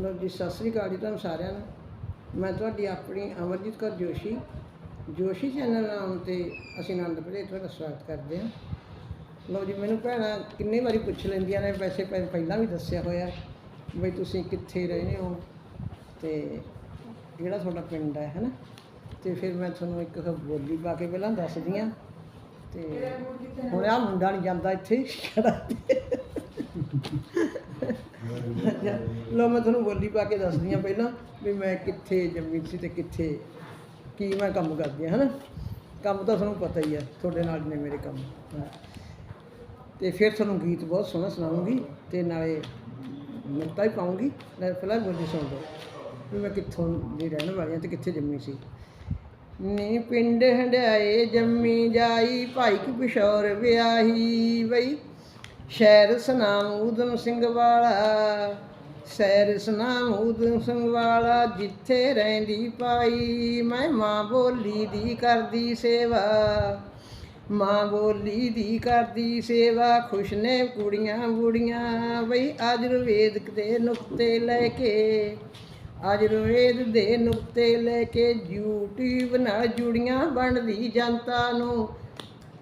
ਲੋ ਜੀ, ਸਤਿ ਸ੍ਰੀ ਅਕਾਲ ਜੀ ਤੁਹਾਨੂੰ ਸਾਰਿਆਂ ਨੂੰ। ਮੈਂ ਤੁਹਾਡੀ ਆਪਣੀ ਅਮਰਜੀਤ ਕੌਰ ਜੋਸ਼ੀ ਜੋਸ਼ੀ ਚੈਨਲ ਨਾਮ ਤੇ ਅਸੀਂ ਆਨੰਦ ਭਰੇ ਤੁਹਾਡਾ ਸਵਾਗਤ ਕਰਦੇ ਹਾਂ। ਲੋ ਜੀ, ਮੈਨੂੰ ਭੈਣਾਂ ਕਿੰਨੀ ਵਾਰੀ ਪੁੱਛ ਲੈਂਦੀਆਂ ਨੇ, ਵੈਸੇ ਪਹਿਲਾਂ ਵੀ ਦੱਸਿਆ ਹੋਇਆ ਵੀ ਤੁਸੀਂ ਕਿੱਥੇ ਰਹਿੰਦੇ ਹੋ ਤੇ ਜਿਹੜਾ ਤੁਹਾਡਾ ਪਿੰਡ ਹੈ, ਹੈਨਾ? ਤੇ ਫਿਰ ਮੈਂ ਤੁਹਾਨੂੰ ਇੱਕ ਬੋਲੀ ਪਾ ਕੇ ਪਹਿਲਾਂ ਦੱਸਦੀ ਹਾਂ। ਤੇ ਹੁਣ ਆ ਮੁੰਡਾ ਨਹੀਂ ਜਾਂਦਾ ਇੱਥੇ, ਖੜਾ ਲਓ, ਮੈਂ ਤੁਹਾਨੂੰ ਬੋਲੀ ਪਾ ਕੇ ਦੱਸਦੀ ਹਾਂ ਪਹਿਲਾਂ ਵੀ ਮੈਂ ਕਿੱਥੇ ਜੰਮੀ ਸੀ ਤੇ ਕਿੱਥੇ ਕੀ ਮੈਂ ਕੰਮ ਕਰਦੀ ਹਾਂ, ਹਨਾ? ਕੰਮ ਤਾਂ ਤੁਹਾਨੂੰ ਪਤਾ ਹੀ ਆ, ਤੁਹਾਡੇ ਨਾਲ ਨੇ ਮੇਰੇ ਕੰਮ ਤੇ ਫਿਰ ਤੁਹਾਨੂੰ ਗੀਤ ਬਹੁਤ ਸੋਹਣਾ ਸੁਣਾਉਂਗੀ ਤੇ ਨਾਲੇ ਮਿਲਤਾ ਹੀ ਪਾਉਂਗੀ, ਨਾਲੇ ਪਹਿਲਾਂ ਬੋਲੀ ਸੁਣ ਲਓ ਵੀ ਮੈਂ ਕਿੱਥੋਂ ਦੀ ਰਹਿਣ ਵਾਲੀ ਹਾਂ ਤੇ ਕਿੱਥੇ ਜੰਮੀ ਸੀ। ਨੀ ਪਿੰਡ ਹੰਡਾਏ, ਜੰਮੀ ਜਾਈ, ਭਾਈ ਕੀ ਪਿਸ਼ੌਰ ਵਿਆਹੀ, ਬਈ ਸ਼ਹਿਰ ਸਨਾਮ ਉਦਮ ਸਿੰਘ ਵਾਲਾ। ਸ਼ਹਿਰ ਸਨਾਮ ਊਧਮ ਸਿੰਘ ਵਾਲਾ ਜਿੱਥੇ ਰਹਿੰਦੀ ਪਾਈ। ਮੈਂ ਮਾਂ ਬੋਲੀ ਦੀ ਕਰਦੀ ਸੇਵਾ, ਮਾਂ ਬੋਲੀ ਦੀ ਕਰਦੀ ਸੇਵਾ। ਖੁਸ਼ ਨੇ ਕੁੜੀਆਂ ਬੁੜੀਆਂ, ਬਈ ਆਯੁਰਵੇਦ ਦੇ ਨੁਕਤੇ ਲੈ ਕੇ, ਆਯੁਰਵੇਦ ਦੇ ਨੁਕਤੇ ਲੈ ਕੇ। YouTube ਨਾਲ ਜੁੜੀਆਂ ਬਣਦੀ ਜਨਤਾ ਨੂੰ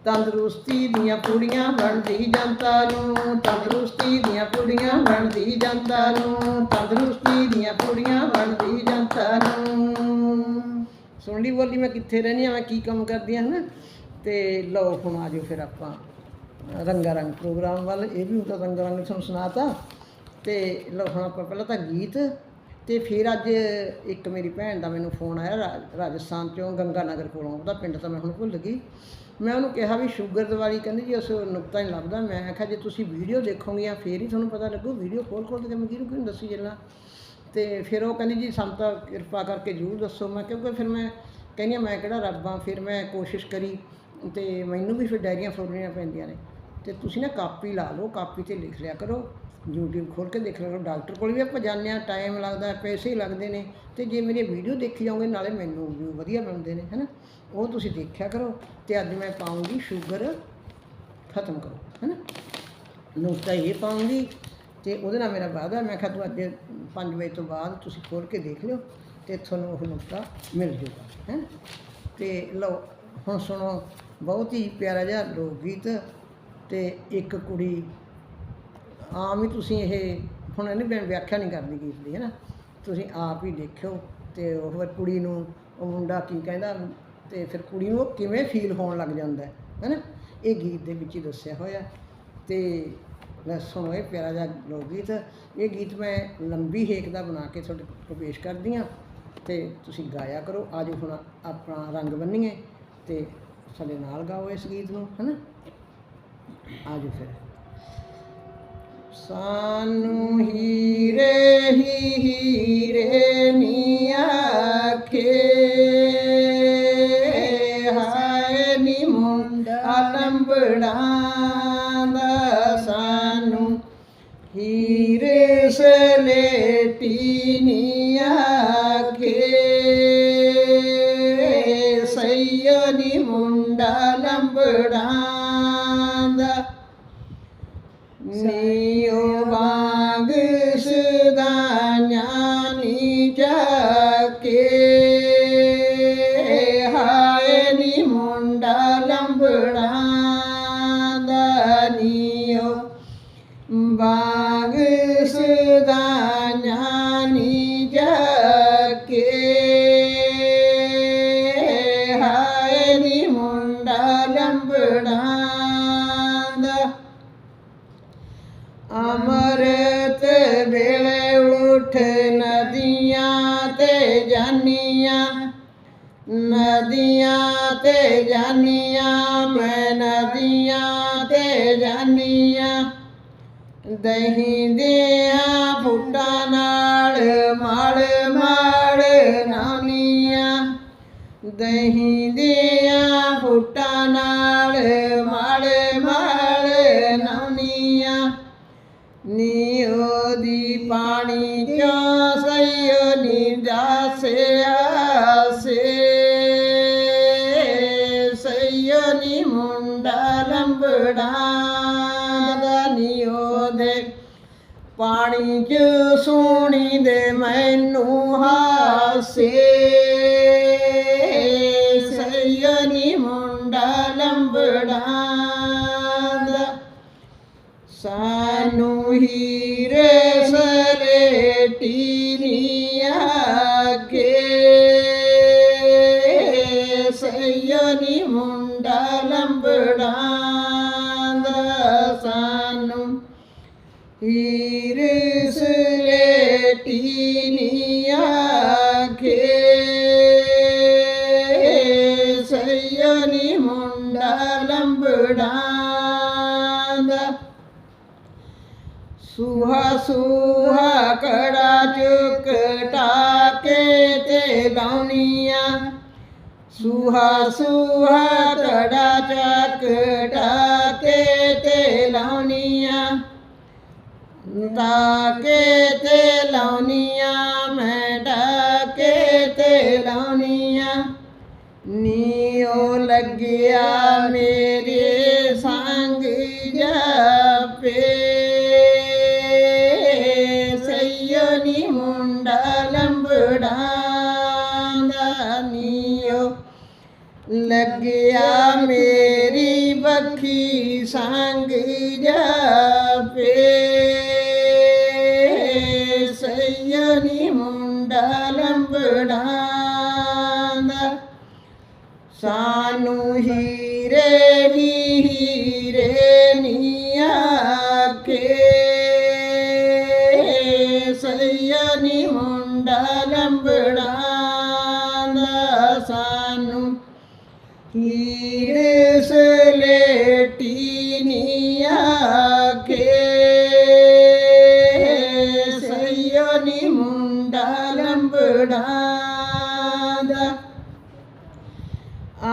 ਤੰਦਰੁਸਤੀ ਦੀਆਂ ਪੂੜੀਆਂ ਬਣਦੀ ਜਨਤਾ ਨੂੰ, ਤੰਦਰੁਸਤੀ ਦੀਆਂ ਪੂੜੀਆਂ ਬਣਦੀ ਜਨਤਾ ਨੂੰ, ਤੰਦਰੁਸਤੀ ਦੀਆਂ ਪੂੜੀਆਂ ਬਣਦੀ ਜਨਤਾ ਨੂੰ। ਸੁਣ ਲਈ ਬੋਲੀ, ਮੈਂ ਕਿੱਥੇ ਰਹਿੰਦੀ ਹਾਂ, ਮੈਂ ਕੀ ਕੰਮ ਕਰਦੀ ਹਾਂ ਨਾ ਤੇ ਲਓ ਹੁਣ ਆ ਜਾਓ ਫਿਰ ਆਪਾਂ ਰੰਗਾ ਰੰਗ ਪ੍ਰੋਗਰਾਮ ਵੱਲ, ਇਹ ਵੀ ਹੁਣ ਤਾਂ ਰੰਗਾ ਰੰਗ ਤੁਹਾਨੂੰ ਸੁਣਾਤਾ। ਤੇ ਲਓ ਹੁਣ ਆਪਾਂ ਪਹਿਲਾਂ ਤਾਂ ਗੀਤ, ਤੇ ਫਿਰ ਅੱਜ ਇੱਕ ਮੇਰੀ ਭੈਣ ਦਾ ਮੈਨੂੰ ਫੋਨ ਆਇਆ, ਰਾ- ਰਾਜਸਥਾਨ ਚੋਂ ਗੰਗਾ ਨਗਰ ਕੋਲੋਂ, ਉਹਦਾ ਪਿੰਡ ਤਾਂ ਮੈਂ ਹੁਣ ਭੁੱਲ ਗਈ। ਮੈਂ ਉਹਨੂੰ ਕਿਹਾ ਵੀ ਸ਼ੂਗਰ ਦਵਾਈ ਕਹਿੰਦੀ ਜੀ ਉਸ ਨੁਕਤਾ ਨਹੀਂ ਲੱਭਦਾ। ਮੈਂ ਆਖਿਆ ਜੇ ਤੁਸੀਂ ਵੀਡੀਓ ਦੇਖੋਗੀਆਂ ਫੇਰ ਹੀ ਤੁਹਾਨੂੰ ਪਤਾ ਲੱਗੂ ਵੀਡੀਓ ਖੋਲ ਖੋਲ ਕੇ ਮੈਂ ਕਿਹਨੂੰ ਕਿਹਨੂੰ ਦੱਸੀ ਚੱਲਾਂ ਤੇ ਫਿਰ ਉਹ ਕਹਿੰਦੀ ਜੀ ਸਾਨੂੰ ਤਾਂ ਕਿਰਪਾ ਕਰਕੇ ਜ਼ਰੂਰ ਦੱਸੋ। ਮੈਂ ਕਿਉਂਕਿ ਫਿਰ ਮੈਂ ਕਹਿੰਦੀ ਹਾਂ, ਮੈਂ ਕਿਹੜਾ ਰੱਬ ਹਾਂ? ਫਿਰ ਮੈਂ ਕੋਸ਼ਿਸ਼ ਕਰੀ ਤੇ ਮੈਨੂੰ ਵੀ ਫਿਰ ਡਾਇਰੀਆਂ ਫਰੋੜਨੀਆਂ ਪੈਂਦੀਆਂ ਨੇ। ਤੇ ਤੁਸੀਂ ਨਾ ਕਾਪੀ ਲਾ ਲਓ ਕਾਪੀ ਤੇ ਲਿਖ ਲਿਆ ਕਰੋ। YouTube ਖੋਲ ਕੇ ਦੇਖ ਲਿਆ ਕਰੋ ਡਾਕਟਰ ਕੋਲ ਵੀ ਆਪਾਂ ਜਾਂਦੇ ਹਾਂ ਟਾਈਮ ਲੱਗਦਾ, ਪੈਸੇ ਲੱਗਦੇ ਨੇ। ਤੇ ਜੇ ਮੇਰੀ ਵੀਡੀਓ ਦੇਖੀ ਜਾਓਗੇ, ਨਾਲੇ ਮੈਨੂੰ ਵੀ ਵਧੀਆ ਬਣਦੇ ਨੇ, ਹੈਨਾ? ਉਹ ਤੁਸੀਂ ਦੇਖਿਆ ਕਰੋ ਤੇ ਅੱਜ ਮੈਂ ਪਾਉਂਗੀ ਸ਼ੂਗਰ ਖਤਮ ਕਰੋ, ਹੈਨਾ? ਨੁਕਤਾ ਇਹ ਪਾਉਂਗੀ ਤੇ ਉਹਦੇ ਨਾਲ ਮੇਰਾ ਵਾਅਦਾ ਮੈਂ ਕਿਹਾ ਤੂੰ ਅੱਜ 5 ਵਜੇ ਤੋਂ ਬਾਅਦ ਤੁਸੀਂ ਖੋਲ ਕੇ ਦੇਖ ਲਿਓ ਤੇ ਤੁਹਾਨੂੰ ਉਹ ਨੁਕਤਾ ਮਿਲ ਜੂਗਾ, ਹੈ? ਤੇ ਲਓ, ਹੁਣ ਸੁਣੋ, ਬਹੁਤ ਹੀ ਪਿਆਰਾ ਜਿਹਾ ਲੋਕ ਗੀਤ ਤੇ ਇੱਕ ਕੁੜੀ ਆਮ ਹੀ ਤੁਸੀਂ ਇਹ ਹੁਣ ਇਹਨੂੰ ਮੈਂ ਵਿਆਖਿਆ ਨਹੀਂ ਕਰਦੀ ਗੀਤ ਦੀ, ਹੈ ਨਾ? ਤੁਸੀਂ ਆਪ ਹੀ ਦੇਖਿਓ ਤੇ ਉਹ ਫਿਰ ਕੁੜੀ ਨੂੰ, ਉਹ ਮੁੰਡਾ ਕੀ ਕਹਿੰਦਾ ਤੇ ਫਿਰ ਕੁੜੀ ਨੂੰ ਉਹ ਕਿਵੇਂ ਫੀਲ ਹੋਣ ਲੱਗ ਜਾਂਦਾ, ਹੈ ਹੈ ਨਾ? ਇਹ ਗੀਤ ਦੇ ਵਿੱਚ ਹੀ ਦੱਸਿਆ ਹੋਇਆ। ਤੇ ਮੈਂ ਸੁਣੋ ਇਹ ਪਿਆਰਾ ਜਿਹਾ ਲੋਕ ਗੀਤ ਇਹ ਗੀਤ ਮੈਂ ਲੰਬੀ ਹੇਕ ਦਾ ਬਣਾ ਕੇ ਤੁਹਾਡੇ ਕੋਲ ਪੇਸ਼ ਕਰਦੀ ਹਾਂ। ਤੇ ਤੁਸੀਂ ਗਾਇਆ ਕਰੋ। ਆਜੋ ਹੁਣ ਆਪਣਾ ਰੰਗ ਬੰਨੀਏ ਤੇ ਸਾਡੇ ਨਾਲ ਗਾਓ ਇਸ ਗੀਤ ਨੂੰ, ਹੈ ਨਾ? ਆਜੋ ਫਿਰ। ਸਾਨੂੰ ਹੀਰੇ ਹੀ ਹੀਰੇ ਨੀ ਆਖੇ। ਹਾਏ ਨੀ ਮੁੰਡਾ ਲੰਬੜਾਂ ਦਾ ਸਾਨੂੰ ਹੀਰੇ ਸਲੇਟੀ ਨੀ ਆਖੇ Yeah. ਨਦੀਆਂ ਤੇ ਜਾਨੀਆਂ, ਮੈਂ ਨਦੀਆਂ ਤੇ ਜਾਨੀਆਂ। ਦਹੀਂ ਦਿਆਂ ਫੁੱਟਾਂ ਨਾਲ ਮਲ ਮਲ ਨਾਨੀਆਂ। ਦਹੀਂ ਦਿਆਂ ਸਈਓ ਨੀ ਮੁੰਡਾ ਲੰਬੜਾ ਦਾ ਨੀ ਉਹਦੇ ਪਾਣੀ ਚ ਸੋਹਣੀ ਦੇ ਮੈਨੂੰ ਹਾਸੇ ਸਈਨੀ ਮੁੰਡਾ ਲੰਬੜਾਂ ਦਾ ਸਾਨੂੰ ਹੀਰੇ ਸਲੇਟੀ ਸੁਹਾ ਸੁਹਾ ਕੜਾ ਚੁਕਟਾ ਕੇ ਤੇ ਲਾਉਣੀਆਂ ਸੁਹਾ ਸੁਹਾ ਕੜਾ ਚਕਟਾ ਕੇ ਤੇ ਲਾਉਣੀਆਂ ਡਾਕੇ ਤੇ ਲਾਉਣੀਆਂ ਮੈਂ ਡਾਕੇ ਤੇ ਲਾਉਣੀਆਂ ਨੀਓ ਲੱਗਿਆ ਮੇਰੇ ਮੁੰਡਾ ਲੰਬੜਾਂ ਦਾ ਨੀਓ ਲੱਗਿਆ ਮੇਰੀ ਬੱਖੀ ਸੰਗ ਜਾਪੇ। ਸਈਨੀ ਮੁੰਡਾ ਲੰਬੜਾਂ ਦਾ ਸਾਨੂੰ ਹੀਰੇ ਹੀ ਹੀਰੇ ਨੀ ਆਕੇ ਸਲੇਟੀ ਨੀ ਆਕੇ ਸਈਨੀ ਮੁੰਡਾ ਲੰਬੜਾਂ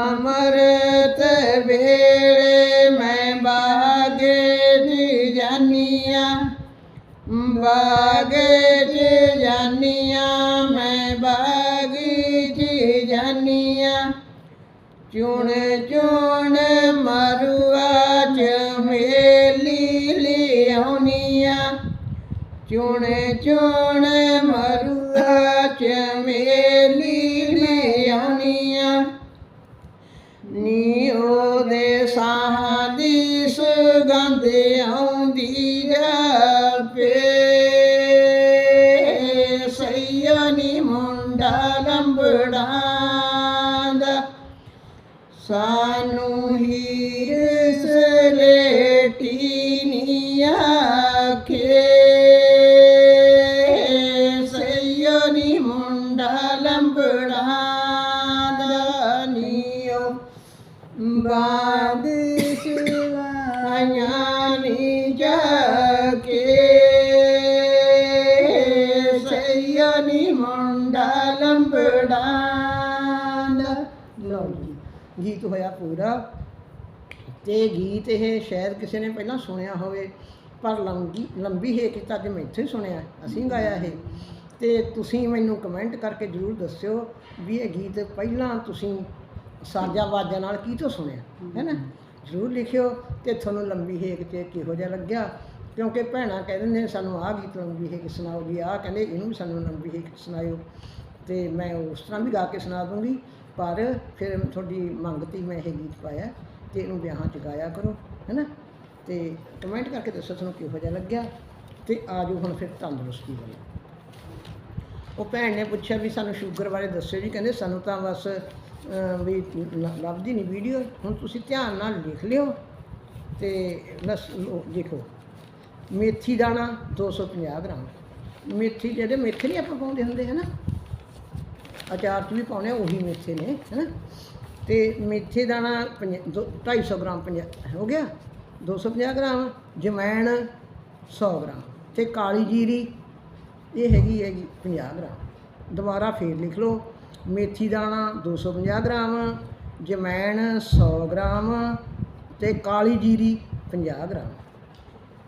ਅਮਰਤ ਵੇਲੇ ਮੈਂ ਬਾਗੇ ਦੀ ਜਾਨੀਆਂ। ਬਾਗੇ ਦੀ ਜਾਨੀਆਂ, ਮੈਂ ਬਾਗੀ ਦੀ ਜਾਨੀਆਂ। ਚੁਣ ਚੁਣ ਮਰੂਆ ਚ ਮੇਲੀ ਲਿਆਉਣੀਆਂ। ਚੁਣ ਚੁਣ ਮਰੂਆ ਚ ਮੇਲੀ ਲਿਆਉਣੀਆਂ। ਨੀ ਉਹਦੇ ਸਾਹ ਦੀ ਸੁਗੰਧ ਆਉਂਦੀ ਲਓ ਗੀਤ ਹੋਇਆ ਪੂਰਾ ਤੇ ਗੀਤ ਇਹ ਸ਼ਾਇਦ ਕਿਸੇ ਨੇ ਪਹਿਲਾਂ ਸੁਣਿਆ ਹੋਵੇ, ਪਰ ਲੰਬੀ ਲੰਬੀ ਹੈ ਕਿ ਤਾਂ ਅੱਜ ਮੈਂ ਇੱਥੇ ਹੀ ਸੁਣਿਆ, ਅਸੀਂ ਗਾਇਆ ਇਹ। ਤੇ ਤੁਸੀਂ ਮੈਨੂੰ ਕਮੈਂਟ ਕਰਕੇ ਜਰੂਰ ਦੱਸਿਓ ਵੀ ਇਹ ਗੀਤ ਪਹਿਲਾਂ ਤੁਸੀਂ ਸਾਜਾ ਵਾਜਾਂ ਨਾਲ ਕੀ ਤੋਂ ਸੁਣਿਆ, ਹੈ ਨਾ? ਜਰੂਰ ਲਿਖਿਓ ਤੇ ਤੁਹਾਨੂੰ ਲੰਬੀ ਹੇਕ ਤੇ ਕਿਹੋ ਜਿਹਾ ਲੱਗਿਆ, ਕਿਉਂਕਿ ਭੈਣਾਂ ਕਹਿ ਦਿੰਦੇ ਨੇ ਸਾਨੂੰ ਆਹ ਗੀਤ ਲੰਬੀ ਹੇਕ ਸੁਣਾਓ ਜੀ, ਆਹ ਕਹਿੰਦੇ ਇਹਨੂੰ ਵੀ ਸਾਨੂੰ ਲੰਬੀ ਹੇਕ ਸੁਣਾਇਓ ਤੇ ਮੈਂ ਉਸ ਤਰ੍ਹਾਂ ਵੀ ਗਾ ਕੇ ਸੁਣਾ ਦੂੰਗੀ। ਪਰ ਫਿਰ ਤੁਹਾਡੀ ਮੰਗ ਤੇ ਮੈਂ ਇਹ ਗੀਤ ਪਾਇਆ ਤੇ ਇਹਨੂੰ ਵਿਆਹਾਂ 'ਚ ਗਾਇਆ ਕਰੋ ਹੈਨਾ? ਤੇ ਕਮੈਂਟ ਕਰਕੇ ਦੱਸੋ ਤੁਹਾਨੂੰ ਕਿਹੋ ਜਿਹਾ ਲੱਗਿਆ ਤੇ ਆਜੋ ਹੁਣ ਫਿਰ ਤੰਦਰੁਸਤੀ ਵੱਲ। ਉਹ ਭੈਣ ਨੇ ਪੁੱਛਿਆ ਵੀ ਸਾਨੂੰ ਸ਼ੂਗਰ ਬਾਰੇ ਦੱਸਿਓ ਜੀ ਕਹਿੰਦੇ ਸਾਨੂੰ ਤਾਂ ਬਸ ਵੀ ਲੱਭਦੀ ਨਹੀਂ ਵੀਡੀਓ ਹੁਣ ਤੁਸੀਂ ਧਿਆਨ ਨਾਲ ਲਿਖ ਲਿਓ ਤੇ ਲਸ ਲਓ, ਲਿਖੋ। ਮੇਥੀ ਦਾਣਾ 250 ਗ੍ਰਾਮ। ਮੇਥੀ ਜਿਹੜੇ ਮੇਥੇ ਨਹੀਂ ਆਪਾਂ ਪਾਉਂਦੇ ਹੁੰਦੇ ਹਨਾ? ਅਚਾਰ 'ਚ ਵੀ ਪਾਉਣੇ, ਉਹੀ ਮੇਥੇ ਨੇ, ਹਨਾ? ਤੇ ਮੇਥੇ ਦਾਣਾ ਪੰਜ- ਦੋ- 250 ਗ੍ਰਾਮ ਪੰਜਾ- ਹੋ ਗਿਆ? 250 ਗ੍ਰਾਮ ਜਮੈਣ 100 ਗ੍ਰਾਮ ਤੇ ਕਾਲੀ ਜੀਰੀ, ਇਹ ਹੈਗੀ ਹੈਗੀ 50 ਗ੍ਰਾਮ। ਦੁਬਾਰਾ ਫੇਰ ਲਿਖ ਲਓ, ਮੇਥੀ ਦਾਣਾ 250 ਗ੍ਰਾਮ ਜਮੈਣ 100 ਗ੍ਰਾਮ ਤੇ ਕਾਲੀ ਜੀਰੀ 50 ਗ੍ਰਾਮ।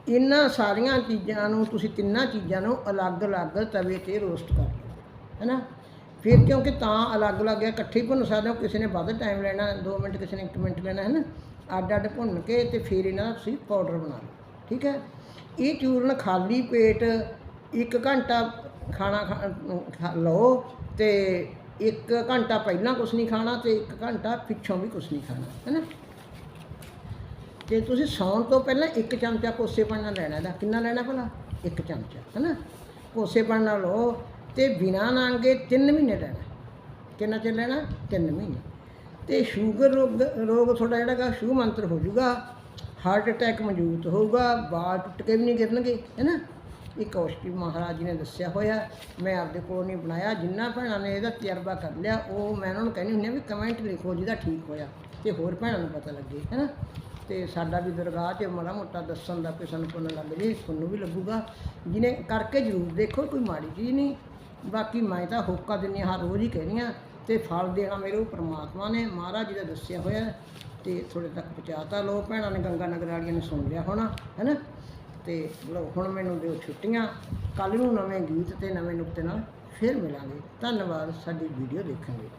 ਇਹਨਾਂ ਸਾਰੀਆਂ ਚੀਜ਼ਾਂ ਨੂੰ, ਤੁਸੀਂ ਤਿੰਨਾਂ ਚੀਜ਼ਾਂ ਨੂੰ ਅਲੱਗ-ਅਲੱਗ ਤਵੇ ਤੇ ਰੋਸਟ ਕਰ ਲਓ, ਹੈਨਾ? ਫਿਰ ਕਿਉਂਕਿ ਤਾਂ ਅਲੱਗ-ਅਲੱਗ ਹੈ ਇਕੱਠੇ ਭੁੰਨ ਸਕਦੇ ਹੋ, ਕਿਸੇ ਨੇ ਵੱਧ ਟਾਈਮ ਲੈਣਾ 2 ਮਿੰਟ ਕਿਸੇ ਨੇ 1 ਮਿੰਟ ਲੈਣਾ ਹੈ ਨਾ ਅੱਡ-ਅੱਡ ਭੁੰਨ ਕੇ ਤੇ ਫਿਰ ਇਹਨਾਂ ਦਾ ਤੁਸੀਂ ਪਾਊਡਰ ਬਣਾ ਲਓ, ਠੀਕ ਹੈ? ਇਹ ਚੂਰਨ ਖਾਲੀ ਪੇਟ ਇੱਕ ਘੰਟਾ ਖਾਣਾ ਖਾ- ਖਾ ਲਓ ਤੇ ਇੱਕ ਘੰਟਾ ਪਹਿਲਾਂ ਕੁਝ ਨਹੀਂ ਖਾਣਾ ਤੇ ਇੱਕ ਘੰਟਾ ਪਿੱਛੋਂ ਵੀ ਕੁਝ ਨਹੀਂ ਖਾਣਾ ਹੈ ਨਾ ਤੇ ਤੁਸੀਂ ਸੌਣ ਤੋਂ ਪਹਿਲਾਂ ਇੱਕ ਚਮਚਾ ਕੋਸੇ ਪਾਣੀ ਨਾਲ ਲੈਣਾ ਇਹਦਾ। ਕਿੰਨਾ ਲੈਣਾ ਭਲਾ? ਇੱਕ ਚਮਚਾ ਹੈ ਨਾ ਕੋਸੇ ਪਾਣੀ ਨਾਲ ਲਓ ਤੇ ਬਿਨਾਂ ਨਾਂਗੇ 3 ਮਹੀਨੇ ਲੈਣਾ। ਕਿੰਨਾ ਚਿਰ ਲੈਣਾ? 3 ਮਹੀਨੇ। ਤੇ ਸ਼ੂਗਰ ਰੋਗ ਰੋਗ ਤੁਹਾਡਾ ਜਿਹੜਾ ਗਾ ਸ਼ੂ ਮੰਤਰ ਹੋ ਜਾਊਗਾ। ਹਾਰਟ ਅਟੈਕ ਮੌਜੂਦ ਹੋਊਗਾ। ਬਾਲ ਟੁੱਟ ਕੇ ਵੀ ਨਹੀਂ ਗਿਰਨਗੇ ਹੈਨਾ ਇਹ ਕੌਸ਼ਕੀ ਮਹਾਰਾਜ ਜੀ ਨੇ ਦੱਸਿਆ ਹੋਇਆ, ਮੈਂ ਆਪਦੇ ਕੋਲ ਨਹੀਂ ਬਣਾਇਆ। ਜਿੰਨਾ ਭੈਣਾਂ ਨੇ ਇਹਦਾ ਤਜਰਬਾ ਕਰ ਲਿਆ, ਉਹ ਮੈਂ ਉਹਨਾਂ ਨੂੰ ਕਹਿੰਦੀ ਹੁੰਦੀ ਹਾਂ ਵੀ ਕਮੈਂਟ ਲਿਖੋ ਜਿਹਦਾ ਠੀਕ ਹੋਇਆ ਤੇ ਹੋਰ ਭੈਣਾਂ ਨੂੰ ਪਤਾ ਲੱਗੇ ਹੈਨਾ ਤੇ ਸਾਡਾ ਵੀ ਦਰਗਾਹ 'ਚ ਮਾੜਾ ਮੋਟਾ ਦੱਸਣ ਦਾ ਕਿਸੇ ਸਾਨੂੰ ਪੁੰਨ ਲੱਗ ਜੇ, ਤੁਹਾਨੂੰ ਵੀ ਲੱਗੂਗਾ। ਜਿਹਨੇ ਕਰਕੇ ਜ਼ਰੂਰ ਦੇਖੋ, ਕੋਈ ਮਾੜੀ ਚੀਜ਼ ਨਹੀਂ। ਬਾਕੀ ਮੈਂ ਤਾਂ ਹੋਕਾ ਦਿੰਦੀ ਹਾਂ, ਹਰ ਰੋਜ਼ ਹੀ ਕਹਿੰਦੀ ਹਾਂ ਤੇ ਫਲ ਦੇਣਾ ਮੇਰੇ ਉਹ ਪ੍ਰਮਾਤਮਾ ਨੇ, ਮਹਾਰਾਜ ਜੀ ਦਾ ਦੱਸਿਆ ਹੋਇਆ ਹੈ ਤੇ ਥੋੜੇ ਤੱਕ ਪਹੁੰਚਾਤਾ। ਲੋ ਭੈਣਾਂ ਨੇ ਗੰਗਾ ਨਗਰ ਵਾਲੀਆਂ ਨੇ ਸੁਣ ਲਿਆ ਹੋਣਾ, ਹੈਨਾ? ਤੇ ਲੋ ਹੁਣ ਮੈਨੂੰ ਦਿਓ ਛੁੱਟੀਆਂ ਕੱਲ ਨੂੰ ਨਵੇਂ ਗੀਤ ਤੇ ਨਵੇਂ ਨੁਕਤੇ ਨਾਲ ਫਿਰ ਮਿਲਾਂਗੇ। ਧੰਨਵਾਦ, ਸਾਡੀ ਵੀਡੀਓ ਦੇਖਣ ਲਈ।